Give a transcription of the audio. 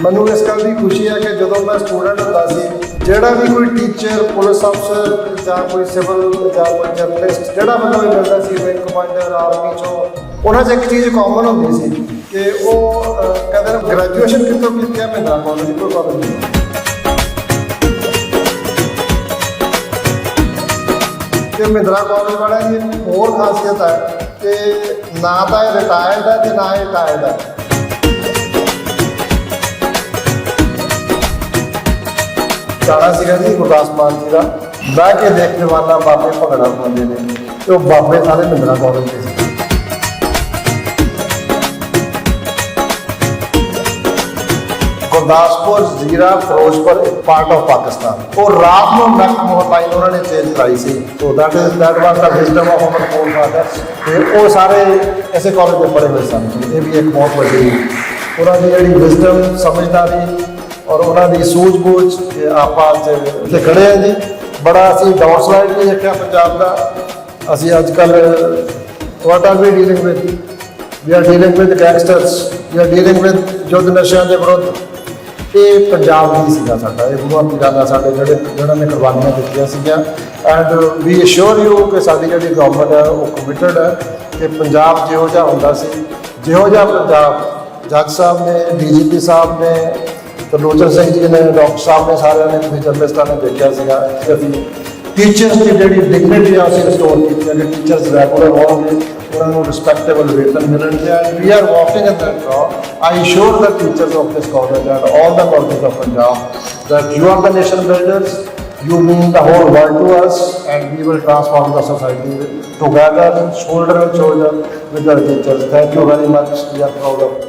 ਮੈਨੂੰ ਇਸ ਗੱਲ ਦੀ ਖੁਸ਼ੀ ਹੈ ਕਿ ਜਦੋਂ ਮੈਂ ਸਟੂਡੈਂਟ ਹੁੰਦਾ ਸੀ ਜਿਹੜਾ ਵੀ ਕੋਈ ਟੀਚਰ ਪੁਲਿਸ ਅਫਸਰ ਜਾਂ ਕੋਈ ਸਿਵਲ ਜਾਂ ਕੋਈ ਜਰਨਲਿਸਟ ਜਿਹੜਾ ਮੈਨੂੰ ਵੀ ਮਿਲਦਾ ਸੀ ਵਿੰਗ ਕਮਾਂਡਰ ਆਰਮੀ ਚੋਂ ਉਹਨਾਂ 'ਚ ਇੱਕ ਚੀਜ਼ ਕਾਮਨ ਹੁੰਦੀ ਸੀ ਕਿ ਉਹ ਅਹ, ਕਹਿੰਦੇ ਨੇ ਗ੍ਰੈਜੂਏਸ਼ਨ ਕਿੱਥੋਂ ਕੀਤੀ ਹੈ ਮਹਿੰਦਰਾ ਕਾਲਜ ਤੋਂ ਕਾਲਜ ਤੇ ਮਹਿੰਦਰਾ ਕਾਲਜ ਵਾਲਿਆਂ ਦੀ ਹੋਰ ਖਾਸੀਅਤ ਹੈ ਕਿ ਨਾ ਤਾਂ ਇਹ ਰਿਟਾਇਰਡ ਹੈ ਤੇ ਨਾ ਇਹ ਰਿਟਾਇਰਡ ਹੈ। ਗਾਣਾ ਸੀਗਾ ਜੀ ਗੁਰਦਾਸ ਮਾਨ ਜੀ ਦਾ। ਬਹਿ ਕੇ ਦੇਖ ਜਵਾਨਾ ਬਾਬੇ ਭਗੜਾ ਪਾਉਂਦੇ ਨੇ ਤੇ ਉਹ ਬਾਬੇ ਸਾਰੇ ਮਹਿੰਦਰਾ ਕਾਲਜ ਦੇ ਸੀ ਗੁਰਦਾਸਪੁਰ ਜ਼ੀਰਾ ਫਿਰੋਜ਼ਪੁਰ ਇੱਕ ਪਾਰਟ ਆਫ ਪਾਕਿਸਤਾਨ। ਉਹ ਰਾਤ ਨੂੰ ਨਕ ਮੋਹਰ ਲਾਈਨ ਉਹਨਾਂ ਨੇ ਚੇਂਜ ਕਰਾਈ ਸੀ। So that is that was the wisdom of our forefathers ਤੇ ਉਹ ਸਾਰੇ ਐਸੇ ਕਾਲਜ ਦੇ ਪੜ੍ਹੇ ਹੋਏ ਸਨ। ਇਹ ਵੀ ਇੱਕ ਬਹੁਤ ਵੱਡੀ ਉਹਨਾਂ ਦੀ ਜਿਹੜੀ ਵਿਜ਼ਡਮ ਸਮਝਦਾਰੀ ਔਰ ਉਹਨਾਂ ਦੀ ਸੂਝ-ਬੂਝ ਕਿ ਆਪਾਂ ਅੱਜ ਇੱਥੇ ਖੜੇ ਆ ਜੀ। ਬੜਾ ਅਸੀਂ ਡਾਊਨਸਲਾਈਡ ਵੀ ਦੇਖਿਆ ਪੰਜਾਬ ਦਾ। ਅਸੀਂ ਅੱਜ ਕੱਲ what are we dealing with we are dealing with gangsters we are dealing with ਯੁੱਧ ਨਸ਼ਿਆਂ ਦੇ ਵਿਰੁੱਧ। ਇਹ ਪੰਜਾਬ ਦੀ ਸੀਗਾ ਸਾਡਾ, ਇਹ ਗੁਰੂਆਂ ਪੀਰਾਂ ਦਾ ਸਾਡੇ ਜਿਹੜੇ ਜਿਹੜਾ ਨੇ ਕੁਰਬਾਨੀਆਂ ਦਿੱਤੀਆਂ ਸੀਗੀਆਂ। ਐਂਡ ਵੀ ਅਸ਼ੋਰ ਯੂ ਕਿ ਸਾਡੀ ਜਿਹੜੀ ਗਵਰਨਮੈਂਟ ਹੈ, ਉਹ ਕਮਿਟਡ ਹੈ ਕਿ ਪੰਜਾਬ ਜਿਹੋ ਜਿਹਾ ਹੁੰਦਾ ਸੀ, ਜਿਹੋ ਜਿਹਾ ਪੰਜਾਬ ਜੱਜ ਸਾਹਿਬ ਨੇ ਡੀਜੀਪੀ ਸਾਹਿਬ ਨੇ ਤਰਲੋਚਨ ਸਿੰਘ ਜੀ ਨੇ ਡਾਕਟਰ ਸਾਹਿਬ ਨੇ ਸਾਰਿਆਂ ਨੇ ਤੁਸੀਂ ਜਰਨਲਿਸਟਾਂ ਨੇ ਦੇਖਿਆ ਸੀਗਾ ਕਿ ਅਸੀਂ ਟੀਚਰਸ ਦੀ ਜਿਹੜੀ ਡਿਗਨਿਟੀ ਆ ਅਸੀਂ ਰਿਸਟੋਰ ਕੀਤੀ ਹੈ ਕਿ ਟੀਚਰਸ ਰੈਗੂਲਰ ਹੋਣਗੇ ਉਹਨਾਂ ਨੂੰ ਰਿਸਪੈਕਟੇਬਲ ਵੇਤਨ ਮਿਲਣਗੇ and we are walking in that road I sure the teachers of this college and all the colleges of Punjab that you are the nation builders you mean the whole world to us and we will transform the society together shoulder to shoulder with our teachers thank you very much we are proud of you.